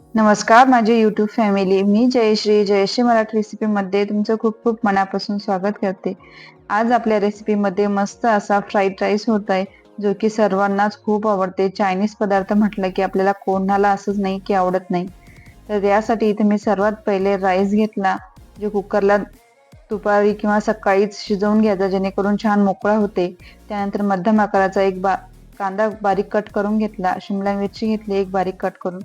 नमस्कार माझे YouTube family मी जयश्री जयश्री मराठी रेसिपीमध्ये तुमचं खूप खूप मनापासून स्वागत करते. आज आपल्या रेसिपीमध्ये मस्त असा फ्राईड राईस होत आहे जो की सर्वांनाच खूप आवडते. चायनीज पदार्थ म्हटलं की आपल्याला कोणाला असंच नाही की आवडत नाही. तर यासाठी इथे मी सर्वात पहिले राईस घेतला जो कुकरला दुपारी किंवा सकाळीच शिजवून घ्यायचा जेणेकरून छान मोकळा होते. त्यानंतर मध्यम आकाराचा एक बा कांदा बारीक कट करून घेतला. शिमला मिरची घेतली एक बारीक कट करून.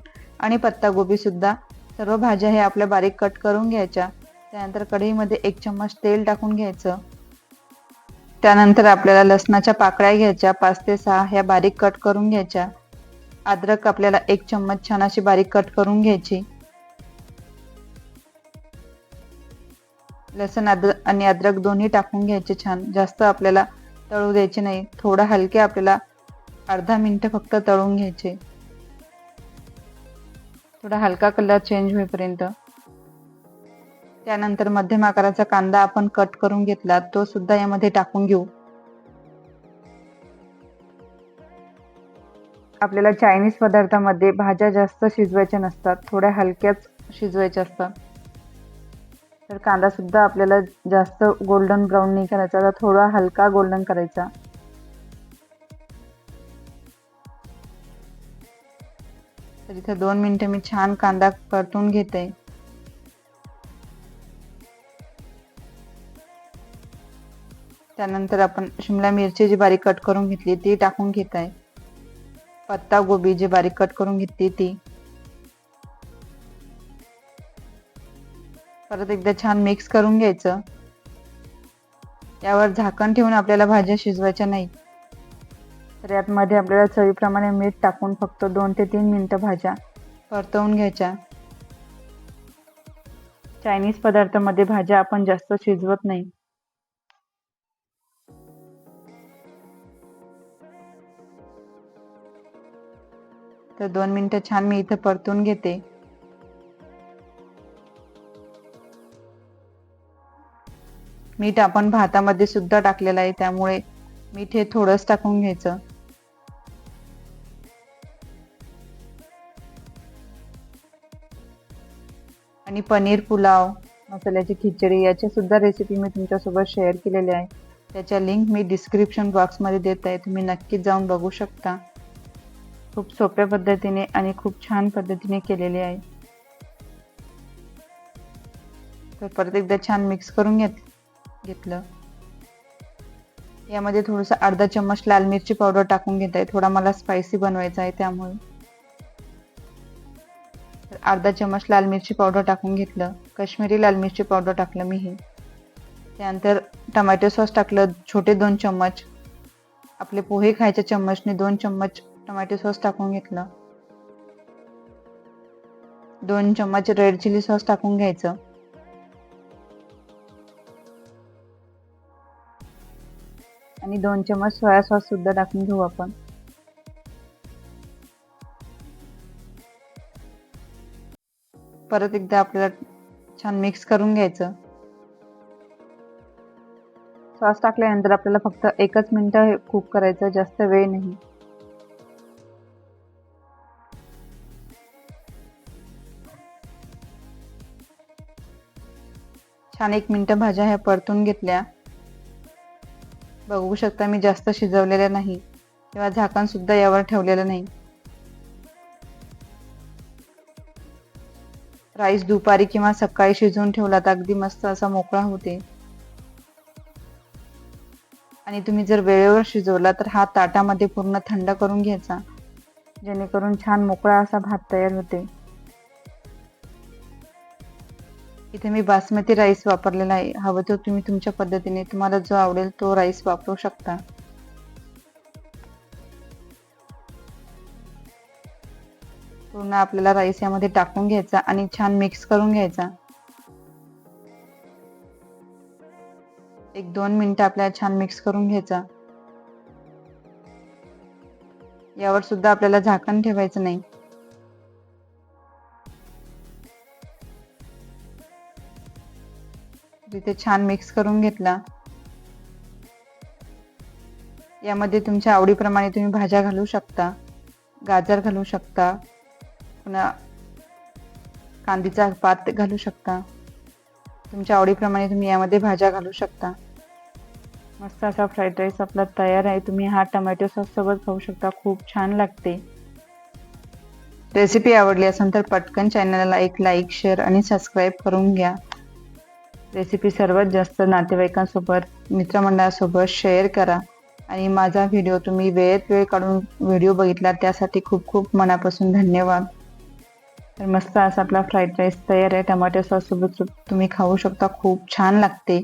आणि पत्तागोबी सुद्धा सर्व भाज्या हे आपल्या बारीक कट करून घ्यायच्या. त्यानंतर कढईमध्ये एक चम्मच तेल टाकून घ्यायचं. त्यानंतर आपल्याला लसणाच्या पाकळ्या घ्यायच्या. पाच ते सहा ह्या बारीक कट करून घ्यायच्या. अद्रक आपल्याला एक चम्मच छान अशी बारीक कट करून घ्यायची. लसण अद्रक आणि अद्रक दोन्ही टाकून घ्यायचे छान. जास्त आपल्याला तळू द्यायचे नाही. थोडं हलके आपल्याला अर्धा मिनिट फक्त तळून घ्यायचे. थोडा हलका कलर चेंज होईपर्यंत. त्यानंतर मध्यम आकाराचा कांदा आपण कट करून घेतला तो सुद्धा यामध्ये टाकून घेऊ. आपल्याला चायनीज पदार्थामध्ये भाज्या जास्त शिजवायच्या नसतात थोड्या हलक्याच शिजवायच्या असतात. तर कांदा सुद्धा आपल्याला जास्त गोल्डन ब्राऊन नाही करायचा तर थोडा हलका गोल्डन करायचा. तर इथे दोन मिनिटं मी छान कांदा परतून घेते. त्यानंतर आपण शिमला मिरची जी बारीक कट करून घेतली ती टाकून घेत आहे पत्ता गोबी जी बारीक कट करून घेतली ती. परत एकदा छान मिक्स करून घ्यायचं. यावर झाकण ठेवून आपल्याला भाज्या शिजवायच्या नाही तर यातमध्ये आपल्याला चवीप्रमाणे मीठ टाकून फक्त दोन ते तीन मिनटं भाज्या परतवून घ्यायच्या. चायनीज पदार्थामध्ये भाज्या आपण जास्त शिजवत नाही. तर दोन मिनटं छान मी इथं परतून घेते. मीठ आपण भातामध्ये सुद्धा टाकलेलं आहे त्यामुळे मीठ हे थोडंच टाकून घ्यायचं. आणि पनीर पुलाव मसाल्याची खिचडी याची सुद्धा रेसिपी मी तुमच्यासोबत शेअर केलेली आहे. त्याच्या लिंक मी डिस्क्रिप्शन बॉक्समध्ये देत आहे. तुम्ही नक्कीच जाऊन बघू शकता. खूप सोप्या पद्धतीने आणि खूप छान पद्धतीने केलेली आहे. तर परत एकदा छान मिक्स करून घेत घेतलं. यामध्ये थोडंसं अर्धा चम्मच लाल मिरची पावडर टाकून घेत आहे. थोडा मला स्पायसी बनवायचा आहे त्यामुळे. अर्धा चम्मच लाल मिरची पावडर टाकून घेतलं. काश्मीरी लाल मिरची पावडर टाकलं मीही. त्यानंतर टमॅटो सॉस टाकलं छोटे दोन चम्मच. आपले पोहे खायच्या चम्मचने दोन चम्मच टमॅटो सॉस टाकून घेतलं. दोन चम्मच रेड चिली सॉस टाकून घ्यायचं. आणि दोन चम्मच सोया सॉस सुद्धा टाकून घेऊ आपण. परत एकदा आपल्याला छान मिक्स करून घ्यायचं. सॉस टाकल्यानंतर आपल्याला फक्त एकच मिनिट कुक करायचं जास्त वेळ नाही. छान एक मिनटं भाज्या ह्या परतून घेतल्या. बघू शकता मी जास्त शिजवलेल्या नाही किंवा झाकण सुद्धा यावर ठेवलेलं नाही. राईस दुपारी किंवा सकाळी शिजवून ठेवला तर अगदी मस्त असा मोकळा होते. आणि तुम्ही जर वेळेवर शिजवला तर हा ताटामध्ये पूर्ण थंड करून घ्यायचा. जेणेकरून छान मोकळा असा भात तयार होते. इथे मी बासमती राईस वापरलेला आहे. हवं तो तुम्ही तुमच्या पद्धतीने तुम्हाला जो आवडेल तो राईस वापरू शकता. पूर्ण आपल्याला राईस यामध्ये टाकून घ्यायचा आणि छान मिक्स करून घ्यायचा. एक दोन मिनटं आपल्याला छान मिक्स करून घ्यायचा. यावर सुद्धा आपल्याला झाकण ठेवायचं नाही. तिथे छान मिक्स करून घेतला. यामध्ये तुमच्या आवडीप्रमाणे तुम्ही भाज्या घालू शकता गाजर घालू शकता पुन्हा कांदीचा पात घालू शकता. तुमच्या आवडीप्रमाणे तुम्ही यामध्ये भाज्या घालू शकता. मस्त असा फ्राईड राईस आपला तयार आहे. तुम्ही हा टमॅटो सॉससोबत खाऊ शकता. खूप छान लागते. रेसिपी आवडली असेल तर पटकन चॅनलला एक लाईक शेअर आणि सबस्क्राईब करून घ्या. रेसिपी सर्वात जास्त नातेवाईकांसोबत मित्रमंडळासोबत शेअर करा. आणि माझा व्हिडिओ तुम्ही वेळेत वेळ काढून व्हिडिओ बघितला त्यासाठी खूप खूप मनापासून धन्यवाद. तर मस्त असा आपला फ्राईड राईस तयार आहे. टमाटर सॉस सोबत तुम्ही खाऊ शकता. खूप छान लागते.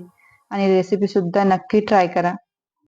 आणि रेसिपीसुद्धा नक्की ट्राय करा.